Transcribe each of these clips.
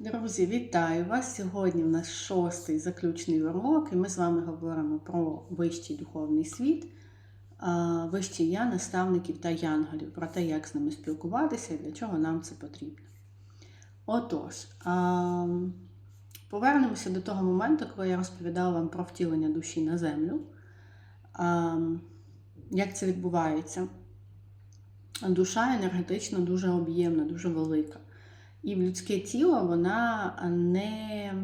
Друзі, вітаю вас! Сьогодні в нас шостий заключний урок, і ми з вами говоримо про вищий духовний світ, а, вище я, наставників та янголів, про те, як з ними спілкуватися і для чого нам це потрібно. Отож, повернемося до того моменту, коли я розповідала вам про втілення душі на землю. Як це відбувається? Душа енергетично дуже об'ємна, дуже велика. І в людське тіло вона не,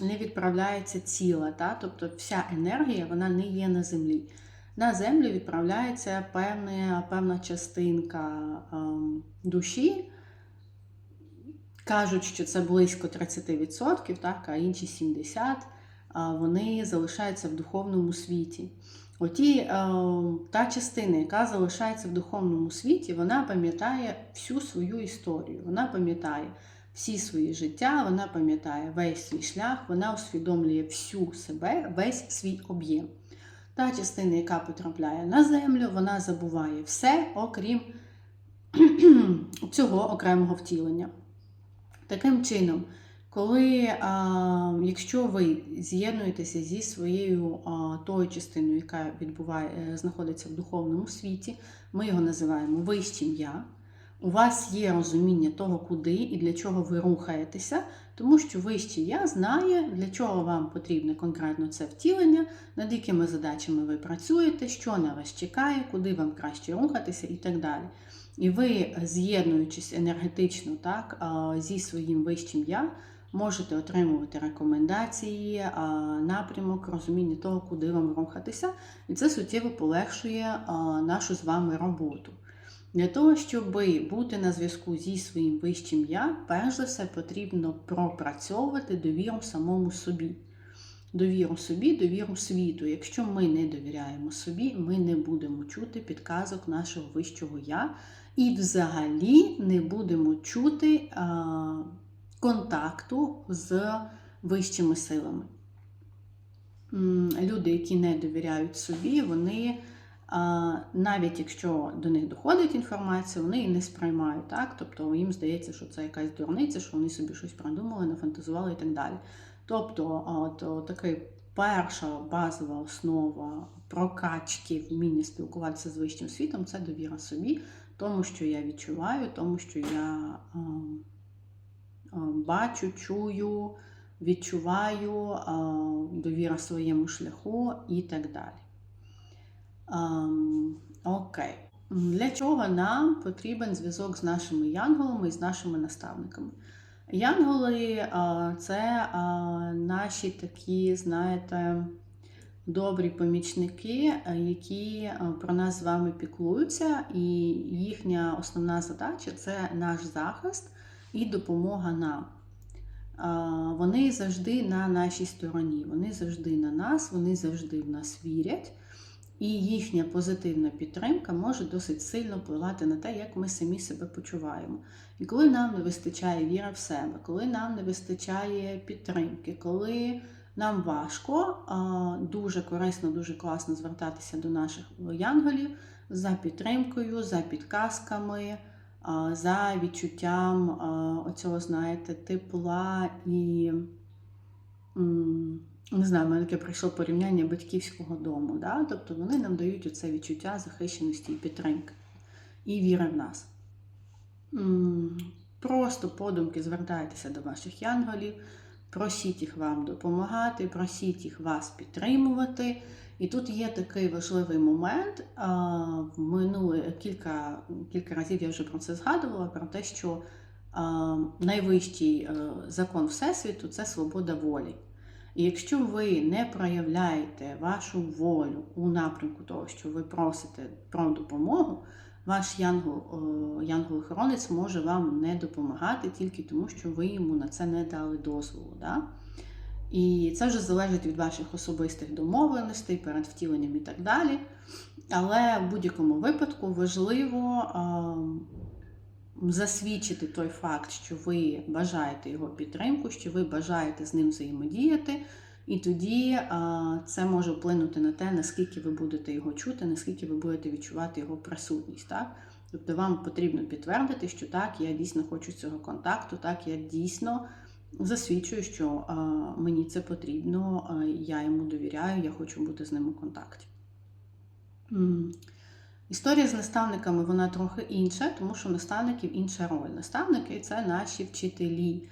не відправляється ціла. Та? Тобто вся енергія вона не є на землі. На землю відправляється певна, певна частинка душі. Кажуть, що це близько 30%, так, а інші 70% вони залишаються в духовному світі. Оті, е, та частина, яка залишається в духовному світі, вона пам'ятає всю свою історію. Вона пам'ятає всі свої життя, вона пам'ятає весь свій шлях, вона усвідомлює всю себе, весь свій об'єм. Та частина, яка потрапляє на землю, вона забуває все, окрім цього окремого втілення. Таким чином, коли, а, якщо ви з'єднуєтеся зі своєю а, тою частиною, яка відбуває, е, знаходиться в духовному світі, ми його називаємо вищим я. У вас є розуміння того, куди і для чого ви рухаєтеся, тому що вище я знає, для чого вам потрібне конкретно це втілення, над якими задачами ви працюєте, що на вас чекає, куди вам краще рухатися і так далі. І ви, з'єднуючись енергетично так, зі своїм вищим я, можете отримувати рекомендації, напрямок, розуміння того, куди вам рухатися, і це суттєво полегшує нашу з вами роботу. Для того, щоб бути на зв'язку зі своїм вищим я, перш за все потрібно пропрацьовувати довіру самому собі. Довіру собі, довіру світу. Якщо ми не довіряємо собі, ми не будемо чути підказок нашого вищого я і взагалі не будемо чути а, контакту з вищими силами. Люди, які не довіряють собі, вони навіть якщо до них доходить інформація, вони її не сприймають. Так? Тобто їм здається, що це якась дурниця, що вони собі щось придумали, нафантазували і так далі. Тобто, от, такий перша базова основа прокачки вміння спілкуватися з вищим світом це довіра собі, тому що я відчуваю, тому що я бачу, чую, відчуваю, а, довіра своєму шляху і так далі. Окей. Для чого нам потрібен зв'язок з нашими янголами і з нашими наставниками? Янголи це наші такі, знаєте, добрі помічники, які про нас з вами піклуються, і їхня основна задача це наш захист і допомога нам. Вони завжди на нашій стороні, вони завжди на нас, вони завжди в нас вірять. І їхня позитивна підтримка може досить сильно впливати на те, як ми самі себе почуваємо. І коли нам не вистачає віри в себе, коли нам не вистачає підтримки, коли нам важко, дуже корисно, дуже класно звертатися до наших янголів за підтримкою, за підказками, за відчуттям оцього, знаєте, тепла і не знаю, мене таке прийшло порівняння батьківського дому. Да? Тобто вони нам дають оце відчуття захищеності і підтримки, і віри в нас. Просто подумки звертайтеся до ваших янголів, просіть їх вам допомагати, просіть їх вас підтримувати. І тут є такий важливий момент. В кілька, кілька разів я вже про це згадувала, про те, що найвищий е, закон Всесвіту це свобода волі. І якщо ви не проявляєте вашу волю у напрямку того, що ви просите про допомогу, ваш янгол-охоронець може вам не допомагати тільки тому, що ви йому на це не дали дозволу. Да? І це вже залежить від ваших особистих домовленостей, перед втіленням і так далі. Але в будь-якому випадку важливо засвідчити той факт, що ви бажаєте його підтримку, що ви бажаєте з ним взаємодіяти, і тоді а, це може вплинути на те, наскільки ви будете його чути, наскільки ви будете відчувати його присутність. Так? Тобто вам потрібно підтвердити, що так, я дійсно хочу цього контакту, так, я дійсно засвідчую, що мені це потрібно, я йому довіряю, я хочу бути з ним у контакті. Історія з наставниками вона трохи інша, тому що наставників інша роль. Наставники це наші вчителі,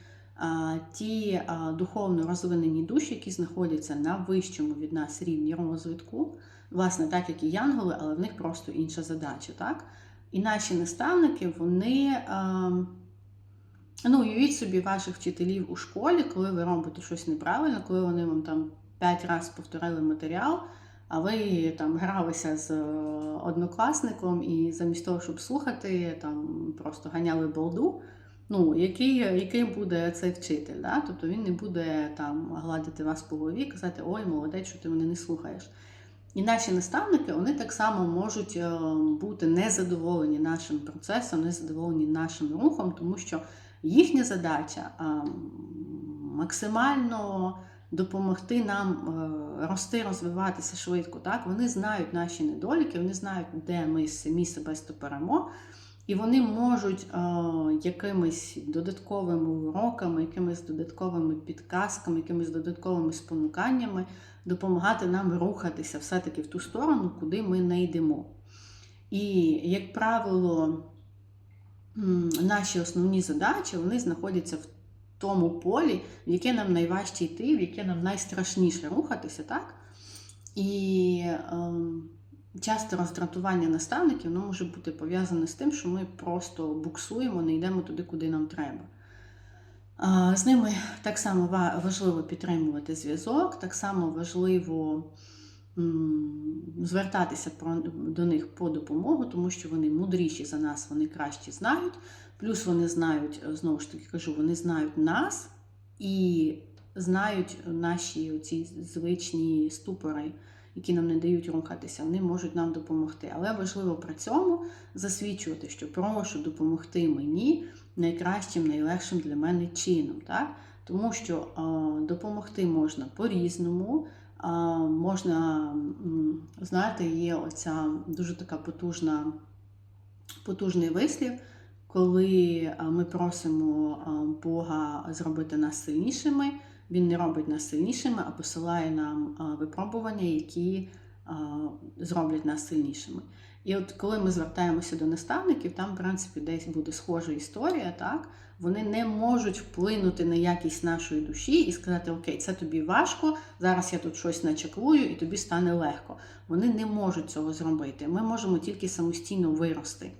ті духовно розвинені душі, які знаходяться на вищому від нас рівні розвитку, власне, так як і янголи, але в них просто інша задача. Так? І наші наставники, вони. Ну, уявіть собі ваших вчителів у школі, коли ви робите щось неправильно, коли вони вам там п'ять разів повторили матеріал, а ви там гралися з е, однокласником і замість того, щоб слухати, там просто ганяли балду. Ну, який, який буде цей вчитель? Да? Тобто він не буде там гладити вас по голові і казати, ой, молодець, що ти мене не слухаєш. І наші наставники вони так само можуть е, бути незадоволені нашим процесом, незадоволені нашим рухом, тому що їхня задача максимально допомогти нам е, рости, розвиватися швидко. Так? Вони знають наші недоліки, вони знають, де ми самі себе стопоримо. І вони можуть е, якимись додатковими уроками, якимись додатковими підказками, якимись додатковими спонуканнями допомагати нам рухатися все-таки в ту сторону, куди ми не йдемо. І, як правило, наші основні задачі вони знаходяться в тому полі, в яке нам найважче йти, в яке нам найстрашніше рухатися, так? І ем, часто роздратування наставників воно може бути пов'язане з тим, що ми просто буксуємо, не йдемо туди, куди нам треба. З ними так само важливо підтримувати зв'язок, так само важливо звертатися до них по допомогу, тому що вони мудріші за нас, вони краще знають. Плюс вони знають, е, знову ж таки кажу, вони знають нас і знають наші ці звичні ступори, які нам не дають рухатися, вони можуть нам допомогти. Але важливо при цьому засвідчувати, що прошу допомогти мені найкращим, найлегшим для мене чином. Так? Тому що е, допомогти можна по-різному. Можна, знаєте, є оця дуже така потужна, потужний вислів, коли ми просимо Бога зробити нас сильнішими, Він не робить нас сильнішими, а посилає нам випробування, які зроблять нас сильнішими. І от коли ми звертаємося до наставників, там, в принципі, десь буде схожа історія, так? Вони не можуть вплинути на якість нашої душі і сказати, окей, це тобі важко, зараз я тут щось начаклую і тобі стане легко. Вони не можуть цього зробити. Ми можемо тільки самостійно вирости.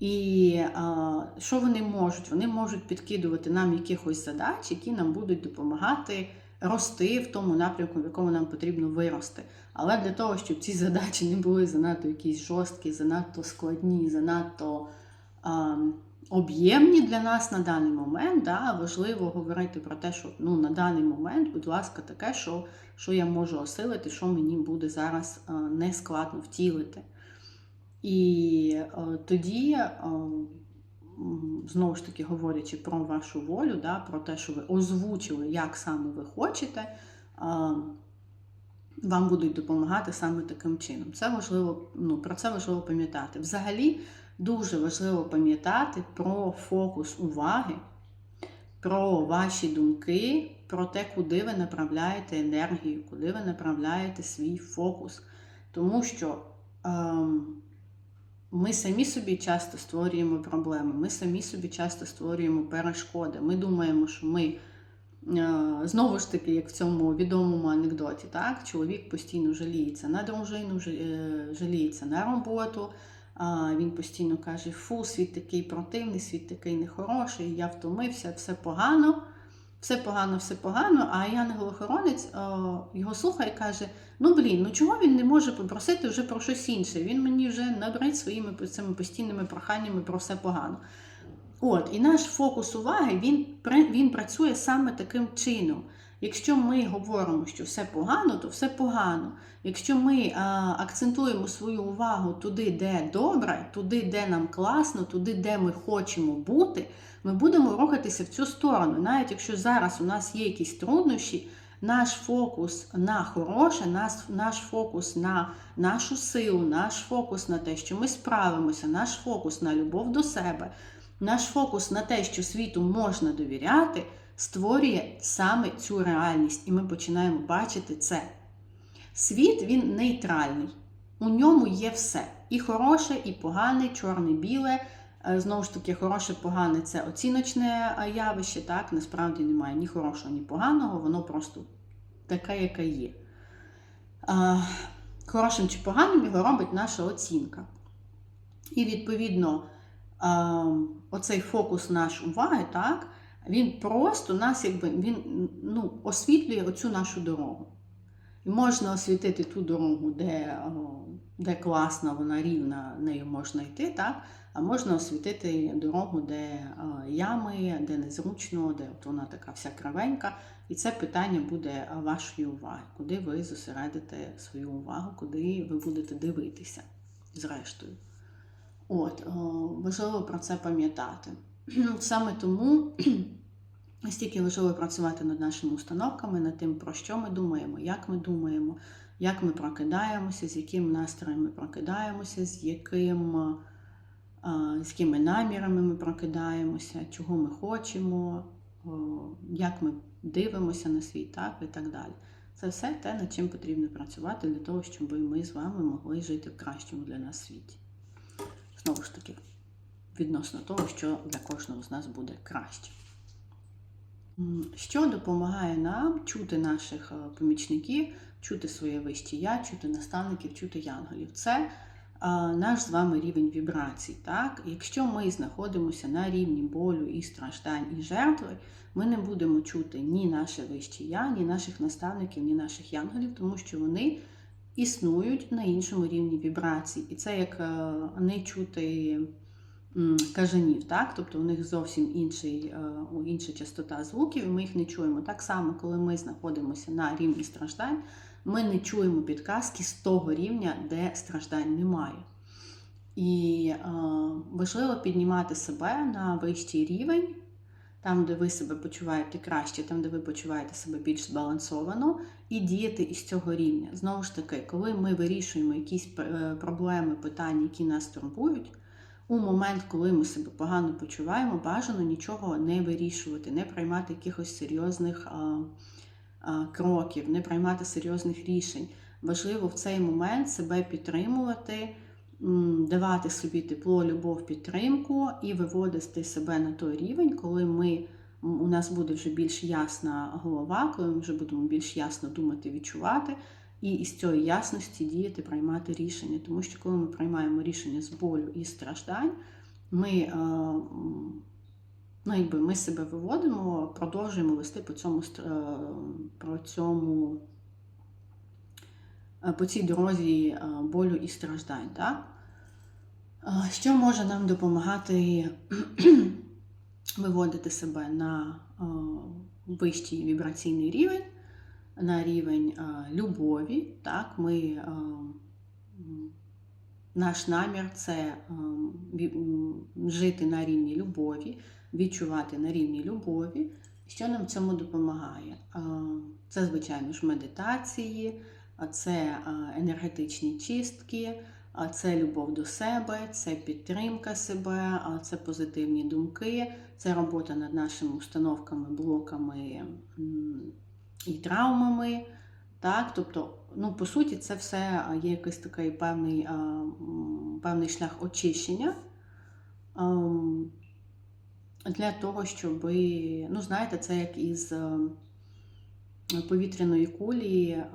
І а, що вони можуть? Вони можуть підкидувати нам якихось задач, які нам будуть допомагати рости в тому напрямку, в якому нам потрібно вирости. Але для того, щоб ці задачі не були занадто якісь жорсткі, занадто складні, занадто а, об'ємні для нас на даний момент, да, важливо говорити про те, що ну, на даний момент, будь ласка, таке, що, що я можу осилити, що мені буде зараз а, не втілити. І е, тоді, е, знову ж таки, говорячи про вашу волю, да, про те, що ви озвучили, як саме ви хочете, е, вам будуть допомагати саме таким чином. Це важливо, ну, про це важливо пам'ятати. Взагалі, дуже важливо пам'ятати про фокус уваги, про ваші думки, про те, куди ви направляєте енергію, куди ви направляєте свій фокус. Тому що. Ем, ми самі собі часто створюємо проблеми, ми самі собі часто створюємо перешкоди. Ми думаємо, що ми е, знову ж таки, як в цьому відомому анекдоті, так, чоловік постійно жаліється на дружину, е, жаліється на роботу. Він постійно каже: Фу, світ такий противний, світ такий нехороший, я втомився, все погано. Все погано, все погано, а янголохоронець е, його слухає і каже: ну блін, ну чого він не може попросити вже про щось інше? Він мені вже набрить своїми цими постійними проханнями про все погано. От, і наш фокус уваги він, він працює саме таким чином. Якщо ми говоримо, що все погано, то все погано. Якщо ми а, акцентуємо свою увагу туди, де добре, туди, де нам класно, туди, де ми хочемо бути, ми будемо рухатися в цю сторону. Навіть якщо зараз у нас є якісь труднощі, наш фокус на хороше, наш, наш фокус на нашу силу, наш фокус на те, що ми справимося, наш фокус на любов до себе, наш фокус на те, що світу можна довіряти, створює саме цю реальність, і ми починаємо бачити це. Світ він нейтральний, у ньому є все. І хороше, і погане, чорне, біле. Е, Знову ж таки, хороше, погане це оціночне е, явище. Так, насправді немає ні хорошого, ні поганого, воно просто таке, яке є. Е, Хорошим чи поганим його робить наша оцінка. І, відповідно, е, оцей фокус наш уваги, так, він просто нас якби він ну, освітлює оцю нашу дорогу. І можна освітити ту дорогу, де, де класна, вона рівна, нею можна йти, так? а можна освітити дорогу, де ями, де незручно, де от вона така вся кривенька. І це питання буде вашої уваги, куди ви зосередите свою увагу, куди ви будете дивитися, зрештою. От, важливо про це пам'ятати. Саме тому Настільки важливо працювати над нашими установками, над тим, про що ми думаємо, як ми думаємо, як ми прокидаємося, з яким настроєм ми прокидаємося, з яким, з якими намірами ми прокидаємося, чого ми хочемо, як ми дивимося на світ, так і так далі. Це все те, над чим потрібно працювати для того, щоб ми з вами могли жити в кращому для нас світі. Знову ж таки, відносно того, що для кожного з нас буде краще. Що допомагає нам чути наших е, помічників, чути своє вище я, чути наставників, чути янголів? Це е, наш з вами рівень вібрацій. Так? Якщо ми знаходимося на рівні болю і страждань і жертви, ми не будемо чути ні наше вище я, ні наших наставників, ні наших янголів, тому що вони існують на іншому рівні вібрацій. І це як е, не чути кажанів, так? тобто у них зовсім інший, е, інша частота звуків, ми їх не чуємо. Так само, коли ми знаходимося на рівні страждань, ми не чуємо підказки з того рівня, де страждань немає. І е, важливо піднімати себе на вищий рівень, там, де ви себе почуваєте краще, там, де ви почуваєте себе більш збалансовано, і діяти із цього рівня. Знову ж таки, коли ми вирішуємо якісь е, проблеми, питання, які нас турбують, у момент, коли ми себе погано почуваємо, бажано нічого не вирішувати, не приймати якихось серйозних а, а, кроків, не приймати серйозних рішень. Важливо в цей момент себе підтримувати, давати собі тепло, любов, підтримку і виводити себе на той рівень, коли ми. У нас буде вже більш ясна голова, коли ми вже будемо більш ясно думати, відчувати, і із цієї ясності діяти, приймати рішення. Тому що коли ми приймаємо рішення з болю і страждань, ми, е, ну, якби ми себе виводимо, продовжуємо вести по цьому, е, по цьому е, по цій дорозі болю і страждань. Так? Що може нам допомагати виводити себе на вищий вібраційний рівень? На рівень а, любові. Так, ми, а, наш намір це а, жити на рівні любові, відчувати на рівні любові. Що нам цьому допомагає? Це, звичайно ж, медитації, це енергетичні чистки, це любов до себе, це підтримка себе, це позитивні думки, це робота над нашими установками, блоками. І травмами. Так? Тобто, ну, по суті, це все є якийсь такий певний, певний шлях очищення для того, щоб, ну, знаєте, це як із е, повітряної кулі е,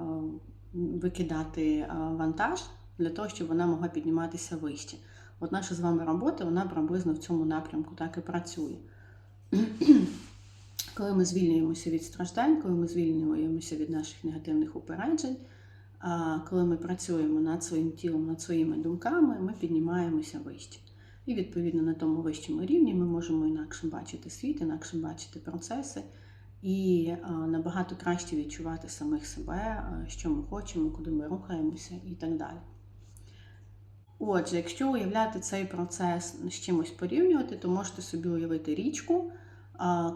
викидати е, вантаж для того, щоб вона могла підніматися вище. От наша з вами робота, вона приблизно в цьому напрямку так і працює. Коли ми звільнюємося від страждань, коли ми звільнюємося від наших негативних упереджень, коли ми працюємо над своїм тілом, над своїми думками, ми піднімаємося вище. І відповідно на тому вищому рівні ми можемо інакше бачити світ, інакше бачити процеси і набагато краще відчувати самих себе, що ми хочемо, куди ми рухаємося і так далі. Отже, якщо уявляти цей процес з чимось порівнювати, то можете собі уявити річку,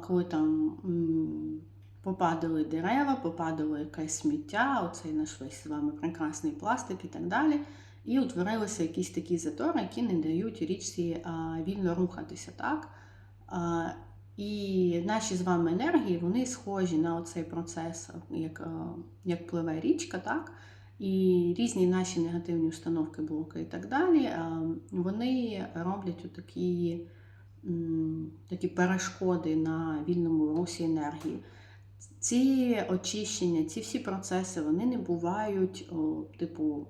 коли там попадали дерева, попадало якесь сміття, оцей наш весь з вами прекрасний пластик і так далі. І утворилися якісь такі затори, які не дають річці вільно рухатися. так? І наші з вами енергії вони схожі на оцей процес, як, як пливе річка, так? І різні наші негативні установки, блоки і так далі, вони роблять отакі, м, такі перешкоди на вільному русі енергії. Ці очищення, ці всі процеси, вони не бувають, типу,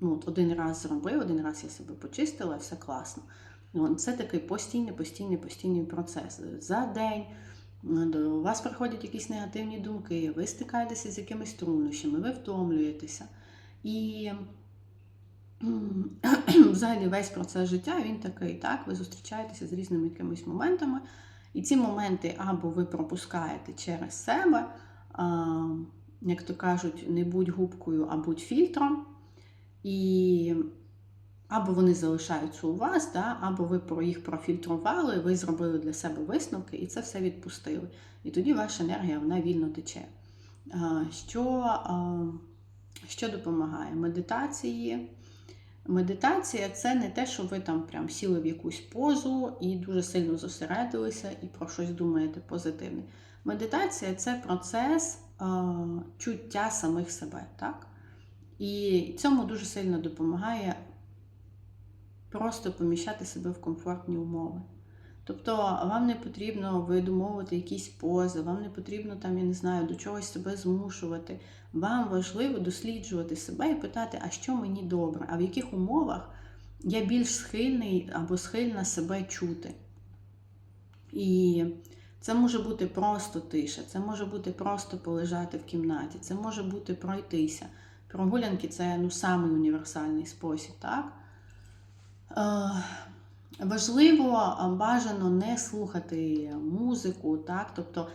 ну, один раз зробив, один раз я себе почистила, все класно. Це такий постійний, постійний, постійний процес. За день до вас приходять якісь негативні думки, ви стикаєтеся з якимись труднощами, ви втомлюєтеся. І взагалі весь процес життя він такий, так, ви зустрічаєтеся з різними якимись моментами. І ці моменти або ви пропускаєте через себе, а, як то кажуть, не будь губкою, а будь фільтром. І або вони залишаються у вас, да, або ви їх профільтрували, ви зробили для себе висновки і це все відпустили. І тоді ваша енергія вона вільно тече. А, Що, а, що допомагає? Медитації. Медитація це не те, що ви там прям сіли в якусь позу і дуже сильно зосередилися і про щось думаєте позитивне. Медитація це процес е, чуття самих себе. так? І цьому дуже сильно допомагає просто поміщати себе в комфортні умови. Тобто вам не потрібно видумовувати якісь пози, вам не потрібно там, я не знаю, до чогось себе змушувати. Вам важливо досліджувати себе і питати, а що мені добре, а в яких умовах я більш схильний або схильна себе чути. І це може бути просто тиша, це може бути просто полежати в кімнаті, це може бути пройтися. Прогулянки це ну, самий універсальний спосіб, так? Важливо, бажано не слухати музику, так? Тобто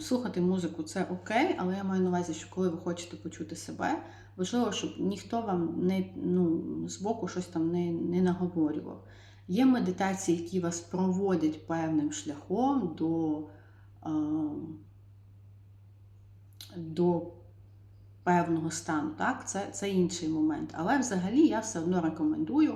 слухати музику це окей, але я маю на увазі, що коли ви хочете почути себе, важливо, щоб ніхто вам не ну, збоку щось там не, не наговорював. Є медитації, які вас проводять певним шляхом до, до певного стану. Так? Це, це інший момент. Але взагалі я все одно рекомендую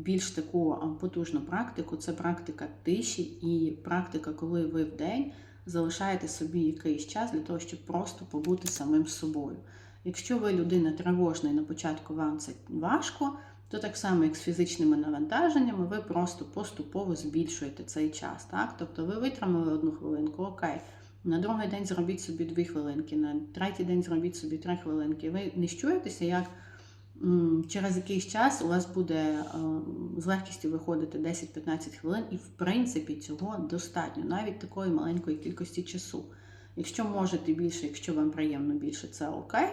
найбільш таку потужну практику це практика тиші і практика, коли ви в день залишаєте собі якийсь час для того, щоб просто побути самим собою. Якщо ви людина тривожна і на початку вам це важко, то так само, як з фізичними навантаженнями, ви просто поступово збільшуєте цей час. Так? Тобто ви витримали одну хвилинку, окей. На другий день зробіть собі дві хвилинки, на третій день зробіть собі три хвилинки. Ви не щуєтеся, як через якийсь час у вас буде е, з легкістю виходити 10-15 хвилин, і в принципі цього достатньо, навіть такої маленької кількості часу. Якщо можете більше, якщо вам приємно більше, це окей.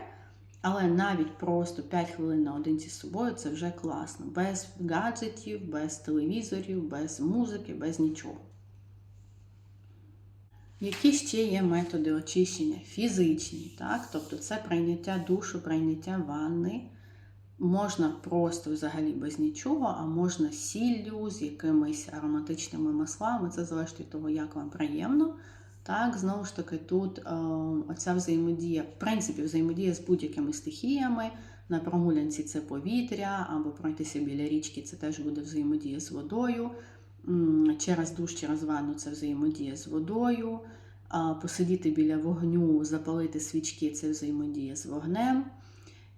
Але навіть просто 5 хвилин наодинці з собою це вже класно. Без гаджетів, без телевізорів, без музики, без нічого. Які ще є методи очищення? Фізичні, так? тобто це прийняття душу, прийняття ванни. Можна просто взагалі без нічого, а можна сіллю з якимись ароматичними маслами. Це залежить від того, як вам приємно. Так, знову ж таки, тут е, оця взаємодія, в принципі, взаємодія з будь-якими стихіями. На прогулянці це повітря, або пройтися біля річки це теж буде взаємодія з водою. Через душ, через ванну це взаємодія з водою. Посидіти біля вогню, запалити свічки це взаємодія з вогнем.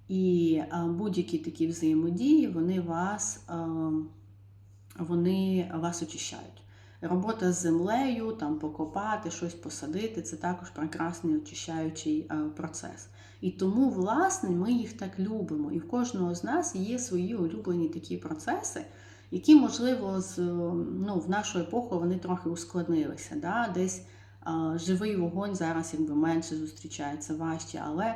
І будь-які такі взаємодії вони вас, вони вас очищають. Робота з землею, там покопати, щось посадити це також прекрасний очищаючий процес. І тому, власне, ми їх так любимо. І в кожного з нас є свої улюблені такі процеси, які, можливо, з, ну, в нашу епоху вони трохи ускладнилися. Да? Десь живий вогонь зараз якби менше зустрічається важче, але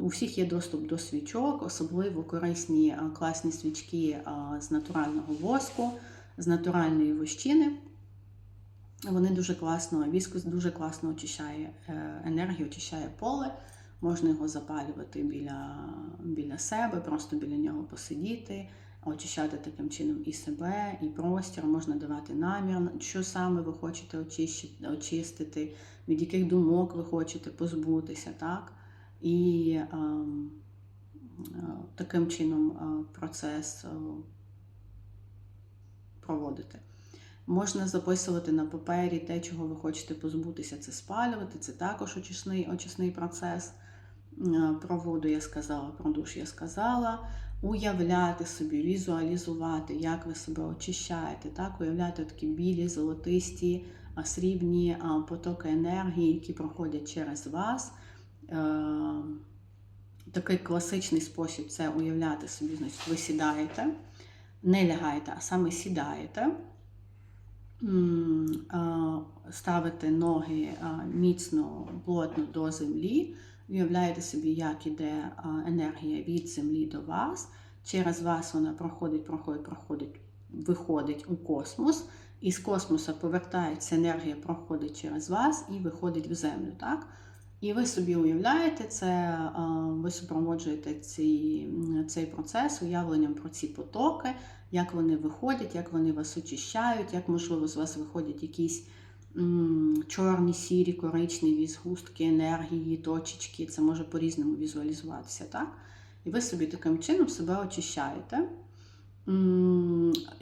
у всіх є доступ до свічок, особливо корисні класні свічки з натурального воску, з натуральної вощини. Вони дуже класно, віскус дуже класно очищає е, енергію, очищає поле. Можна його запалювати біля, біля себе, просто біля нього посидіти. очищати таким чином і себе, і простір, можна давати намір, що саме ви хочете очищити, очистити, від яких думок ви хочете позбутися, так? І ем, е, таким чином е, процес е, проводити. Можна записувати на папері те, чого ви хочете позбутися, це спалювати, це також очисний, очисний процес. Про воду я сказала, про душ я сказала. Уявляти собі, візуалізувати, як ви себе очищаєте, так? уявляти такі білі, золотисті, срібні потоки енергії, які проходять через вас. Е, Такий класичний спосіб це уявляти собі, значить, ви сідаєте, не лягаєте, а саме сідаєте. Ставите ноги міцно, плотно до землі, уявляєте собі, як іде енергія від землі до вас. Через вас вона проходить, проходить, проходить, виходить у космос, і з космоса повертається енергія, проходить через вас і виходить в землю. Так? І ви собі уявляєте це, ви супроводжуєте ці, цей процес уявленням про ці потоки, як вони виходять, як вони вас очищають, як, можливо, з вас виходять якісь м, чорні, сірі, коричневі згустки енергії, точечки. Це може по-різному візуалізуватися, так? І ви собі таким чином себе очищаєте.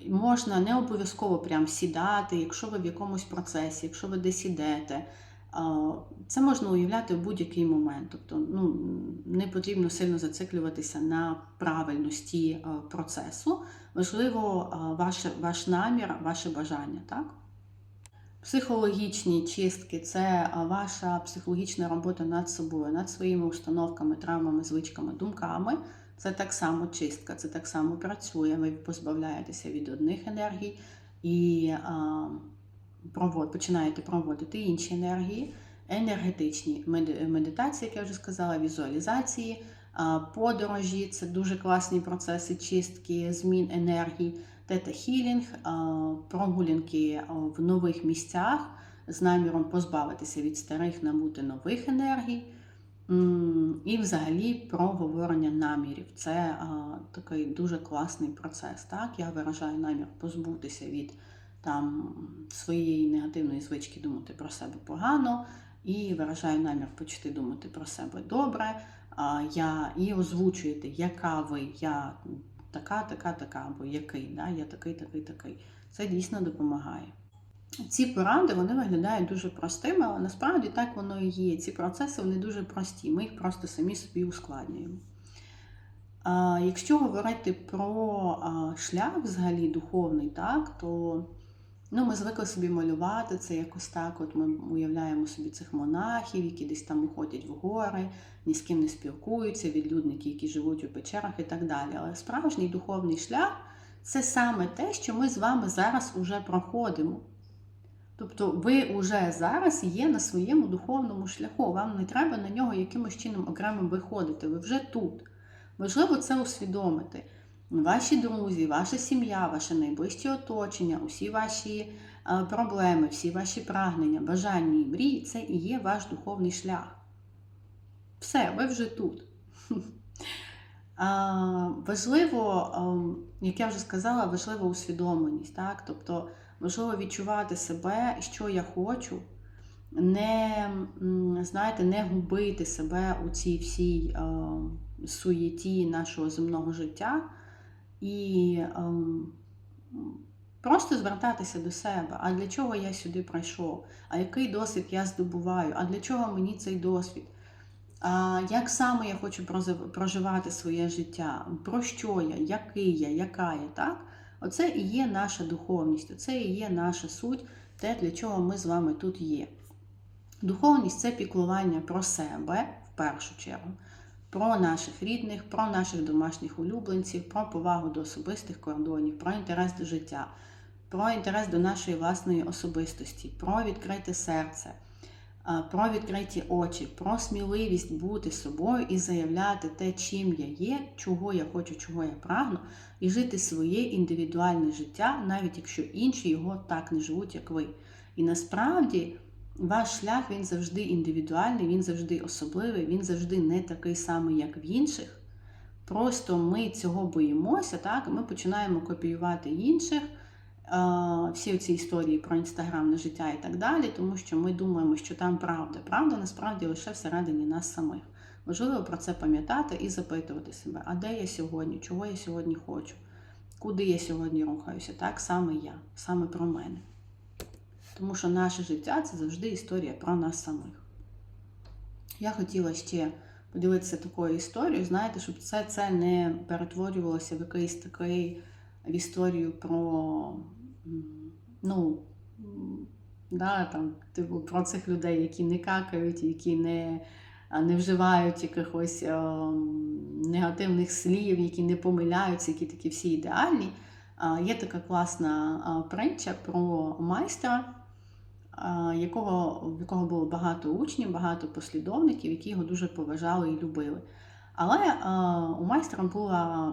Можна не обов'язково прям сідати, якщо ви в якомусь процесі, якщо ви десь ідете. Це можна уявляти в будь-який момент. Тобто ну, не потрібно сильно зациклюватися на правильності процесу. Важливо а, ваше, ваш намір, ваше бажання. Так? Психологічні чистки це ваша психологічна робота над собою, над своїми установками, травмами, звичками, думками. Це так само чистка, це так само працює. Ви позбавляєтеся від одних енергій і провод, починаєте проводити інші енергії, енергетичні медитації, як я вже сказала, візуалізації, подорожі це дуже класні процеси чистки, змін енергії, тета-хілінг, прогулянки в нових місцях з наміром позбавитися від старих, набути нових енергій. І взагалі про говорення намірів. Це а, такий дуже класний процес. Так? Я виражаю намір позбутися від там, своєї негативної звички думати про себе погано, і виражаю намір почати думати про себе добре. А, я, І озвучуєте, яка ви, я така, така, така, або який, да? я такий, такий, такий. Це дійсно допомагає. Ці поради вони виглядають дуже простими, але насправді так воно і є. Ці процеси вони дуже прості, ми їх просто самі собі ускладнюємо. Якщо говорити про шлях взагалі духовний, так, то ну, ми звикли собі малювати це якось так. От Ми уявляємо собі цих монахів, які десь там уходять в гори, ні з ким не спілкуються, відлюдники, які живуть у печерах і так далі. Але справжній духовний шлях це саме те, що ми з вами зараз уже проходимо. Тобто ви вже зараз є на своєму духовному шляху, вам не треба на нього якимось чином окремо виходити, ви вже тут. Важливо це усвідомити. Ваші друзі, ваша сім'я, ваше найближче оточення, усі ваші е, проблеми, всі ваші прагнення, бажання і мрії це і є ваш духовний шлях. Все, ви вже тут. Важливо, ем, як я вже сказала, важлива усвідомленість. Так? Тобто важливо відчувати себе, що я хочу, не, знаєте, не губити себе у цій всій е, суєті нашого земного життя і е, просто звертатися до себе. А для чого я сюди прийшов? А який досвід я здобуваю? А для чого мені цей досвід? А як саме я хочу проживати своє життя? Про що я, який я, яка я, так? Оце і є наша духовність, оце і є наша суть, те, для чого ми з вами тут є. Духовність це піклування про себе в першу чергу, про наших рідних, про наших домашніх улюбленців, про повагу до особистих кордонів, про інтерес до життя, про інтерес до нашої власної особистості, про відкрите серце, про відкриті очі, про сміливість бути собою і заявляти те, чим я є, чого я хочу, чого я прагну, і жити своє індивідуальне життя, навіть якщо інші його так не живуть, як ви. І насправді ваш шлях він завжди індивідуальний, він завжди особливий, він завжди не такий самий, як в інших. Просто ми цього боїмося, так? Ми починаємо копіювати інших, е, всі ці історії про інстаграмне життя і так далі, тому що ми думаємо, що там правда. Правда насправді лише всередині нас самих. Важливо про це пам'ятати і запитувати себе, а де я сьогодні, чого я сьогодні хочу, куди я сьогодні рухаюся, так саме я, саме про мене. Тому що наше життя це завжди історія про нас самих. Я хотіла ще поділитися такою історією, знаєте, щоб це, це не перетворювалося в якийсь такий в історію про ну, да, там, типу, про цих людей, які не какають, які не, не вживають якихось е, негативних слів, які не помиляються, які такі всі ідеальні. Є така класна притча про майстра, якого, в якого було багато учнів, багато послідовників, які його дуже поважали і любили. Але у майстра була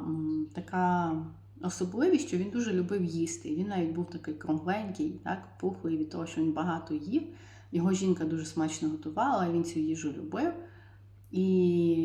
така особливість, що він дуже любив їсти. Він навіть був такий кругленький, так, пухлий від того, що він багато їв. Його жінка дуже смачно готувала, він цю їжу любив. І,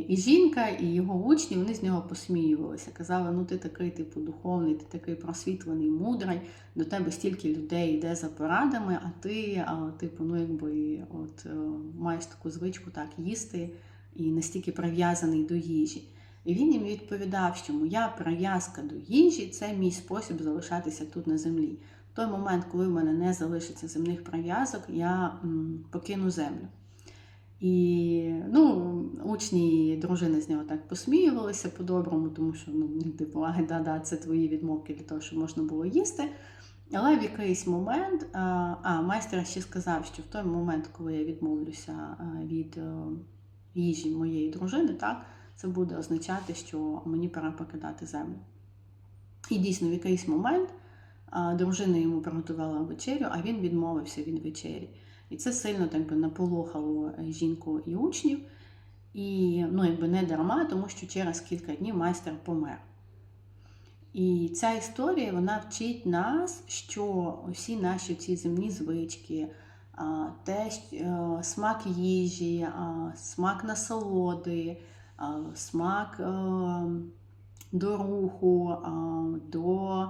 і жінка, і його учні вони з нього посміювалися. Казали, ну ти такий, типу, духовний, ти такий просвітлений, мудрий, до тебе стільки людей йде за порадами, а ти, а, типу, ну якби от е, маєш таку звичку так їсти і настільки прив'язаний до їжі. І він їм відповідав, що моя прив'язка до їжі це мій спосіб залишатися тут на землі. В той момент, коли в мене не залишиться земних прив'язок, я м, покину землю. І ну, учні і дружини з нього так посміювалися по-доброму, тому що ну, типу, да-да, це твої відмовки для того, щоб можна було їсти. Але в якийсь момент, а, а майстер ще сказав, що в той момент, коли я відмовлюся від е, їжі моєї дружини, так, це буде означати, що мені пора покидати землю. І дійсно, в якийсь момент дружина йому приготувала вечерю, а він відмовився від вечері. І це сильно так би наполохало жінку і учнів. І ну, якби не дарма, тому що через кілька днів майстер помер. І ця історія вона вчить нас, що усі наші ці земні звички, те, е, смак їжі, смак насолоди, смак е, до руху, до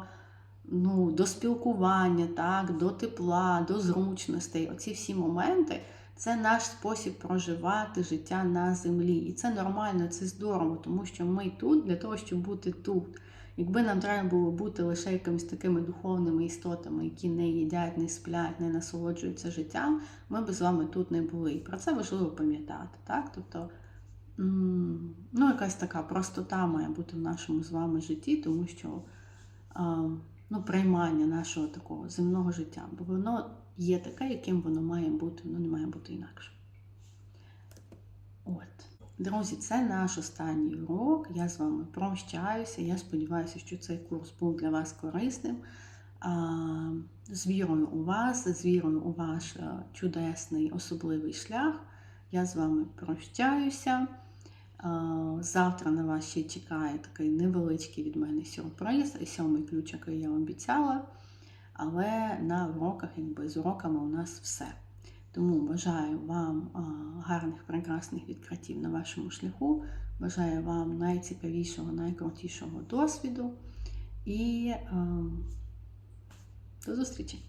ну, до спілкування, так, до тепла, до зручностей. Оці всі моменти це наш спосіб проживати життя на землі. І це нормально, це здорово, тому що ми тут для того, щоб бути тут. Якби нам треба було бути лише якимись такими духовними істотами, які не їдять, не сплять, не насолоджуються життям, ми б з вами тут не були. І про це важливо пам'ятати. Так? Тобто, ну, якась така простота має бути в нашому з вами житті, тому що ну, приймання нашого такого земного життя, бо воно є таке, яким воно має бути, воно не має бути інакше. От. Друзі, це наш останній урок. Я з вами прощаюся. Я сподіваюся, що цей курс був для вас корисним. З вірою у вас, з вірою у ваш е, чудесний особливий шлях. Я з вами прощаюся. Завтра на вас ще чекає такий невеличкий від мене сюрприз, сьомий ключ, який я обіцяла. Але на уроках, якби з уроками у нас все. Тому бажаю вам гарних, прекрасних відкриттів на вашому шляху. Бажаю вам найцікавішого, найкрутішого досвіду. І е, до зустрічі!